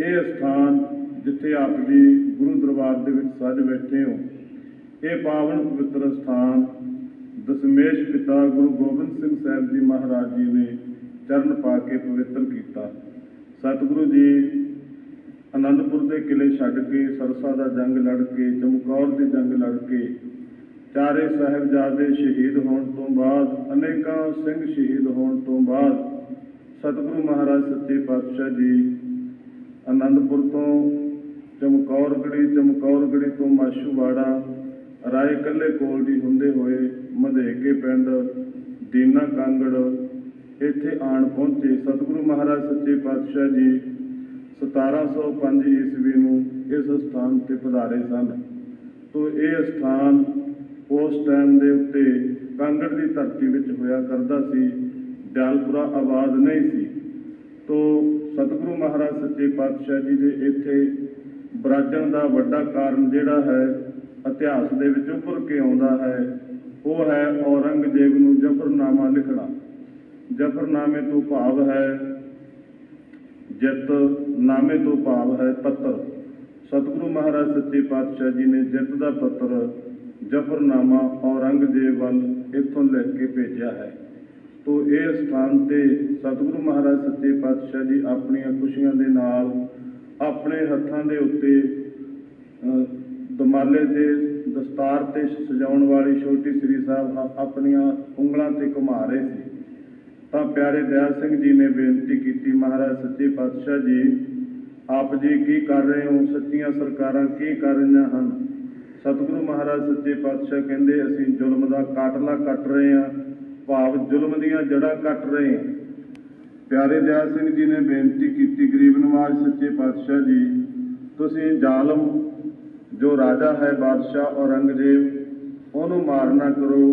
ਇਹ ਸਥਾਨ ਜਿੱਥੇ ਆਪ ਜੀ ਗੁਰੂ ਦਰਬਾਰ ਦੇ ਵਿੱਚ ਸੱਜ ਬੈਠੇ ਹੋ, ਇਹ ਪਾਵਨ ਪਵਿੱਤਰ ਸਥਾਨ ਦਸ਼ਮੇਸ਼ ਪਿਤਾ ਗੁਰੂ ਗੋਬਿੰਦ ਸਿੰਘ ਸਾਹਿਬ ਜੀ ਮਹਾਰਾਜ ਜੀ ਨੇ ਚਰਨ ਪਾ ਕੇ ਪਵਿੱਤਰ ਕੀਤਾ। ਸਤਿਗੁਰੂ ਜੀ ਅਨੰਦਪੁਰ ਦੇ ਕਿਲੇ ਛੱਡ ਕੇ, ਸਰਸਾ ਦਾ ਜੰਗ ਲੜ ਕੇ, ਚਮਕੌਰ ਦੀ ਜੰਗ ਲੜ ਕੇ, ਚਾਰੇ ਸਾਹਿਬਜ਼ਾਦੇ ਸ਼ਹੀਦ ਹੋਣ ਤੋਂ ਬਾਅਦ, ਅਨੇਕਾਂ ਸਿੰਘ ਸ਼ਹੀਦ ਹੋਣ ਤੋਂ ਬਾਅਦ, ਸਤਿਗੁਰੂ ਮਹਾਰਾਜ ਸੱਚੇ ਪਾਤਸ਼ਾਹ ਜੀ ਆਨੰਦਪੁਰ ਤੋਂ ਚਮਕੌਰਗੜੀ ਚਮਕੌਰਗੜੀ ਤੋਂ ਮਾਸ਼ੂਵਾੜਾ ਰਾਏ ਕੱਲੇ ਕੋਲ ਦੀ ਹੁੰਦੇ ਹੋਏ ਮਧੇਕੇ ਪਿੰਡ ਦੀਨਾ ਕਾਂਗੜ ਇੱਥੇ ਆਣ ਪਹੁੰਚੇ ਸਤਿਗੁਰੂ ਮਹਾਰਾਜ ਸੱਚੇ ਪਾਤਸ਼ਾਹ ਜੀ 1705 ਈਸਵੀ ਨੂੰ ਇਸ ਸਥਾਨ ਤੇ ਪਧਾਰੇ ਸਨ। ਤੋ ਇਹ ਸਥਾਨ ਉਸ ਟਾਈਮ ਦੇ ਉੱਤੇ ਕਾਂਗੜ ਦੀ ਧਰਤੀ ਵਿੱਚ ਹੋਇਆ ਕਰਦਾ ਸੀ। ਦਿਆਲਪੁਰਾ ਆਬਾਦ ਨਹੀਂ ਸੀ। ਤੋ ਸਤਿਗੁਰੂ ਮਹਾਰਾਜ ਸੱਚੇ ਪਾਤਸ਼ਾਹ ਜੀ ਦੇ ਇੱਥੇ ਬਰਾਜਣ ਦਾ ਵੱਡਾ ਕਾਰਨ ਜਿਹੜਾ ਹੈ, ਇਤਿਹਾਸ ਦੇ ਵਿੱਚ ਉੱਭਰ ਕੇ ਆਉਂਦਾ ਹੈ, ਉਹ ਹੈ ਔਰੰਗਜ਼ੇਬ ਨੂੰ ਜਫਰਨਾਮਾ ਲਿਖਣਾ। ਜਫਰਨਾਮੇ ਤੋਂ ਭਾਵ ਹੈ ਜਿੱਤ, ਨਾਮੇ ਤੋਂ ਭਾਵ ਹੈ ਪੱਤਰ। ਸਤਿਗੁਰੂ ਮਹਾਰਾਜ ਸੱਚੇ ਪਾਤਸ਼ਾਹ ਜੀ ਨੇ ਜਿੱਤ ਦਾ ਪੱਤਰ, ਜਫਰਨਾਮਾ ਔਰੰਗਜ਼ੇਬ ਵੱਲ ਇੱਥੋਂ ਲਿਖ ਕੇ ਭੇਜਿਆ ਹੈ। ਤੋਂ ਇਹ ਸਥਾਨ ਤੇ ਸਤਿਗੁਰੂ ਮਹਾਰਾਜ ਸੱਚੇ ਪਾਤਸ਼ਾਹ ਜੀ ਆਪਣੀਆਂ ਖੁਸ਼ੀਆਂ ਦੇ ਨਾਲ ਆਪਣੇ ਹੱਥਾਂ ਦੇ ਉੱਤੇ ਦਮਾਲੇ ਤੇ ਦਸਤਾਰ ਤੇ ਸਜਾਉਣ ਵਾਲੀ ਛੋਟੀ ਸ੍ਰੀ ਸਾਹਿਬ ਆਪਣੀਆਂ ਉਂਗਲਾਂ ਤੇ ਘੁਮਾ ਰਹੇ ਸੀ। ਤਾਂ ਪਿਆਰੇ ਦਇਆਲ ਸਿੰਘ ਜੀ ਨੇ ਬੇਨਤੀ ਕੀਤੀ, ਮਹਾਰਾਜ ਸੱਚੇ ਪਾਤਸ਼ਾਹ ਜੀ, ਆਪ ਜੀ ਕੀ ਕਰ ਰਹੇ ਹੋ? ਸੱਚੀਆਂ ਸਰਕਾਰਾਂ ਕੀ ਕਰ ਰਹੀਆਂ ਹਨ? ਸਤਿਗੁਰੂ ਮਹਾਰਾਜ ਸੱਚੇ ਪਾਤਸ਼ਾਹ ਕਹਿੰਦੇ, ਅਸੀਂ ਜ਼ੁਲਮ ਦਾ ਕਾਟਲਾ ਕੱਟ ਰਹੇ ਹਾਂ। ਭਾਵ ਜ਼ੁਲਮ ਦੀਆਂ ਜੜ੍ਹਾਂ ਕੱਟ ਰਹੇ। ਪਿਆਰੇ ਦਇਆਲ ਸਿੰਘ ਜੀ ਨੇ ਬੇਨਤੀ ਕੀਤੀ, ਗਰੀਬ ਨਵਾਜ, ਸੱਚੇ ਪਾਤਸ਼ਾਹ ਜੀ, ਤੁਸੀਂ ਜ਼ਾਲਮ, ਜੋ ਰਾਜਾ ਹੈ ਬਾਦਸ਼ਾਹ ਔਰੰਗਜ਼ੇਬ, ਉਹਨੂੰ ਮਾਰਨਾ ਕਰੋ।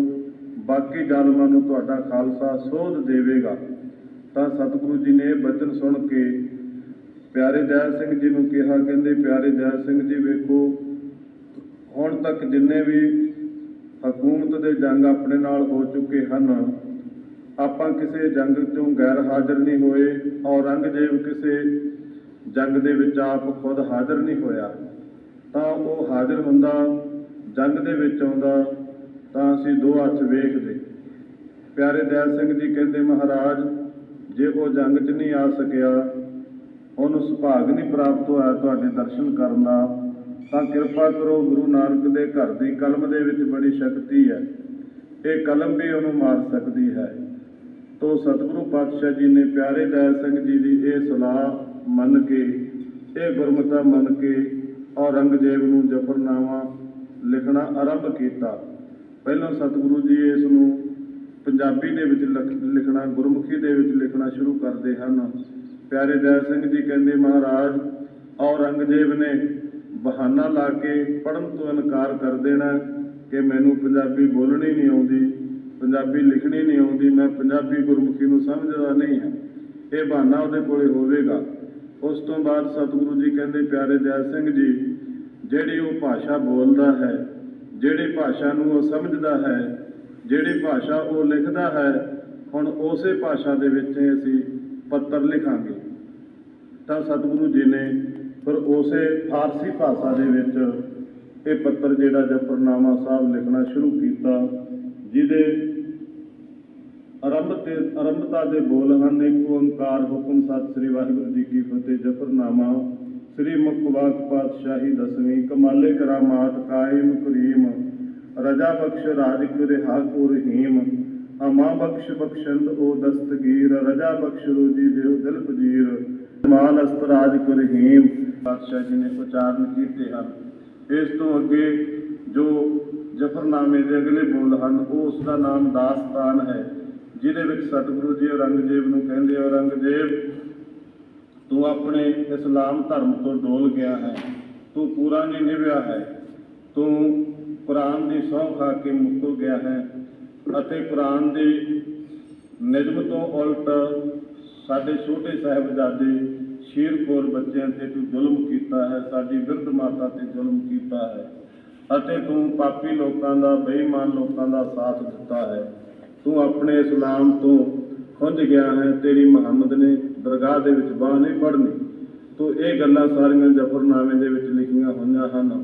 ਬਾਕੀ ਜ਼ਾਲਮਾਂ ਨੂੰ ਤੁਹਾਡਾ ਖਾਲਸਾ ਸੋਧ ਦੇਵੇਗਾ। ਤਾਂ ਸਤਿਗੁਰੂ ਜੀ ਨੇ ਇਹ ਬਚਨ ਸੁਣ ਕੇ ਪਿਆਰੇ ਦਇਆਲ ਸਿੰਘ ਜੀ ਨੂੰ ਕਿਹਾ, ਕਹਿੰਦੇ, ਪਿਆਰੇ ਦਇਆਲ ਸਿੰਘ ਜੀ ਵੇਖੋ, ਹੁਣ ਤੱਕ ਜਿੰਨੇ ਵੀ ਹਕੂਮਤ ਦੇ ਜੰਗ ਆਪਣੇ ਨਾਲ ਹੋ ਚੁੱਕੇ ਹਨ ਆਪਾਂ ਕਿਸੇ ਜੰਗ ਤੋਂ ਗੈਰ ਹਾਜ਼ਰ ਨਹੀਂ ਹੋਏ ਔਰੰਗਜ਼ੇਬ ਕਿਸੇ ਜੰਗ ਦੇ ਵਿੱਚ ਆਪ ਖੁਦ ਹਾਜ਼ਰ ਨਹੀਂ ਹੋਇਆ, ਤਾਂ ਉਹ ਹਾਜ਼ਰ ਹੁੰਦਾ, ਜੰਗ ਦੇ ਵਿੱਚ ਆਉਂਦਾ, ਤਾਂ ਅਸੀਂ ਦੋ ਹੱਥ ਵੇਖਦੇ। ਪਿਆਰੇ ਦਇਆਲ ਸਿੰਘ ਜੀ ਕਹਿੰਦੇ, ਮਹਾਰਾਜ, ਜੇ ਉਹ ਜੰਗ 'ਚ ਨਹੀਂ ਆ ਸਕਿਆ, ਉਹਨੂੰ ਸੁਭਾਗ ਨਹੀਂ ਪ੍ਰਾਪਤ ਹੋਇਆ ਤੁਹਾਡੇ ਦਰਸ਼ਨ ਕਰਨ ਦਾ, ਤਾਂ ਕਿਰਪਾ ਕਰੋ ਗੁਰੂ ਨਾਨਕ ਦੇ ਘਰ ਦੀ ਕਲਮ ਦੇ ਵਿੱਚ ਬੜੀ ਸ਼ਕਤੀ ਹੈ। ਇਹ ਕਲਮ ਵੀ ਉਹਨੂੰ ਮਾਰ ਸਕਦੀ ਹੈ। ਤੋ ਸਤਿਗੁਰੂ ਪਾਤਸ਼ਾਹ ਜੀ ਨੇ ਪਿਆਰੇ ਦਇਆਲ ਸਿੰਘ ਜੀ ਦੀ ਇਹ ਸਲਾਹ ਮੰਨ ਕੇ, ਇਹ ਗੁਰਮਤਾ ਮੰਨ ਕੇ ਔਰੰਗਜ਼ੇਬ ਨੂੰ ਜਫਰਨਾਮਾ ਲਿਖਣਾ ਆਰੰਭ ਕੀਤਾ। ਪਹਿਲਾਂ ਸਤਿਗੁਰੂ ਜੀ ਇਸ ਨੂੰ ਪੰਜਾਬੀ ਦੇ ਵਿੱਚ ਲਿਖ- ਲਿਖਣਾ, ਗੁਰਮੁਖੀ ਦੇ ਵਿੱਚ ਲਿਖਣਾ ਸ਼ੁਰੂ ਕਰਦੇ ਹਨ। ਪਿਆਰੇ ਦਇਆਲ ਸਿੰਘ ਜੀ ਕਹਿੰਦੇ, ਮਹਾਰਾਜ, ਔਰੰਗਜ਼ੇਬ ਨੇ ਬਹਾਨਾ ਲਾ ਕੇ ਪੜ੍ਹਨ ਤੋਂ ਇਨਕਾਰ ਕਰ ਦੇਣਾ ਕਿ ਮੈਨੂੰ ਪੰਜਾਬੀ ਬੋਲਣੀ ਨਹੀਂ ਆਉਂਦੀ। ਪੰਜਾਬੀ ਲਿਖਣੀ ਨਹੀਂ ਆਉਂਦੀ, ਮੈਂ ਪੰਜਾਬੀ ਗੁਰਮੁਖੀ ਨੂੰ ਸਮਝਦਾ ਨਹੀਂ ਹਾਂ। ਇਹ ਬਹਾਨਾ ਉਹਦੇ ਕੋਲੇ ਹੋਵੇਗਾ। ਉਸ ਤੋਂ ਬਾਅਦ ਸਤਿਗੁਰੂ ਜੀ ਕਹਿੰਦੇ, ਪਿਆਰੇ ਦਇਆਲ ਸਿੰਘ ਜੀ, ਜਿਹੜੀ ਉਹ ਭਾਸ਼ਾ ਬੋਲਦਾ ਹੈ, ਜਿਹੜੀ ਭਾਸ਼ਾ ਨੂੰ ਉਹ ਸਮਝਦਾ ਹੈ, ਜਿਹੜੀ ਭਾਸ਼ਾ ਉਹ ਲਿਖਦਾ ਹੈ, ਹੁਣ ਉਸੇ ਭਾਸ਼ਾ ਦੇ ਵਿੱਚ ਅਸੀਂ ਪੱਤਰ ਲਿਖਾਂਗੇ। ਤਾਂ ਸਤਿਗੁਰੂ ਜੀ ਨੇ ਫਿਰ ਉਸੇ ਫਾਰਸੀ ਭਾਸ਼ਾ ਦੇ ਵਿੱਚ ਇਹ ਪੱਤਰ ਜਿਹੜਾ ਜਫਰਨਾਮਾ ਸਾਹਿਬ ਲਿਖਣਾ ਸ਼ੁਰੂ ਕੀਤਾ। ਜਿਹਦੇ ਆਰੰਭ ਤੇ ਆਰੰਭਤਾ ਦੇ ਬੋਲ ਹਨ, ਇੱਕ ਓੰਕਾਰ ਹੁਕਮ ਸਤਿ ਸ੍ਰੀ ਵਾਹਿਗੁਰੂ ਜੀ ਕੀ ਫਤਿਹ, ਜਫਰਨਾਮਾ ਸ੍ਰੀ ਮੁਖਵਾਕ ਪਾਤਸ਼ਾਹੀ ਦਸਵੀਂ, ਕਮਾਲੇ ਕਰਾਮਾਤ ਕਾਇਮ ਕਰੀਮ, ਰਜਾ ਬਖਸ਼ ਰਾਜ ਰਿਹਾ ਕੋ ਰਹੀਮ ਅਮਾ ਬਖਸ਼ ਬਖਸ਼ੰਦ ਓ ਦਸਤਗੀਰ, ਰਜਾ ਬਖਸ਼ ਰੋਜੀ ਦੇਵ ਦਿਲ ਪਜੀਰ ਮਾਲ ਅਸਤਰਾਜ ਕੋ ਰਹੀਮ ਪਾਤਸ਼ਾਹ ਜੀ ਨੇ ਉਚਾਰਨ ਕੀਤੇ ਹਨ। ਇਸ ਤੋਂ ਅੱਗੇ ਜੋ ਜਫਰਨਾਮੇ ਦੇ ਅਗਲੇ ਬੋਲ ਹਨ, ਉਹ ਉਸ ਦਾ ਨਾਮ ਦਾਸਤਾਨ ਹੈ, ਜਿਹਦੇ ਵਿੱਚ ਸਤਿਗੁਰੂ ਜੀ ਔਰੰਗਜ਼ੇਬ ਨੂੰ ਕਹਿੰਦੇ ਔਰੰਗਜ਼ੇਬ, ਤੂੰ ਆਪਣੇ ਇਸਲਾਮ ਧਰਮ ਤੋਂ ਡੋਲ ਗਿਆ ਹੈ, ਤੂੰ ਪੂਰਾ ਨਹੀਂ ਨਿਭਿਆ ਹੈ, ਤੂੰ ਕੁਰਾਨ ਦੀ ਸਹੁੰ ਖਾ ਕੇ ਮੁੱਕਰ ਗਿਆ ਹੈ ਅਤੇ ਕੁਰਾਨ ਦੇ ਨਿਯਮ ਤੋਂ ਉਲਟ ਸਾਡੇ ਛੋਟੇ ਸਾਹਿਬਜ਼ਾਦੇ ਸ਼ੀਰਖੋਰ ਬੱਚਿਆਂ ਤੇ ਤੂੰ ਜ਼ੁਲਮ ਕੀਤਾ ਹੈ, ਸਾਡੀ ਬਿਰਧ ਮਾਤਾ ਤੇ ਜ਼ੁਲਮ ਕੀਤਾ ਹੈ। ਅਤੇ ਤੂੰ ਪਾਪੀ ਲੋਕਾਂ ਦਾ, ਬੇਈਮਾਨ ਲੋਕਾਂ ਦਾ ਸਾਥ ਦਿੱਤਾ ਹੈ। ਤੂੰ ਆਪਣੇ ਇਸਲਾਮ ਤੋਂ ਖੁੰਝ ਗਿਆ ਹੈ। ਤੇਰੀ ਮੁਹੰਮਦ ਨੇ ਦਰਗਾਹ ਦੇ ਵਿੱਚ ਬਾਹ ਨਹੀਂ ਫੜਨੀ। ਤੂੰ ਇਹ ਗੱਲਾਂ ਸਾਰੀਆਂ ਜਫਰਨਾਮੇ ਦੇ ਵਿੱਚ ਲਿਖੀਆਂ ਹੋਈਆਂ ਹਨ।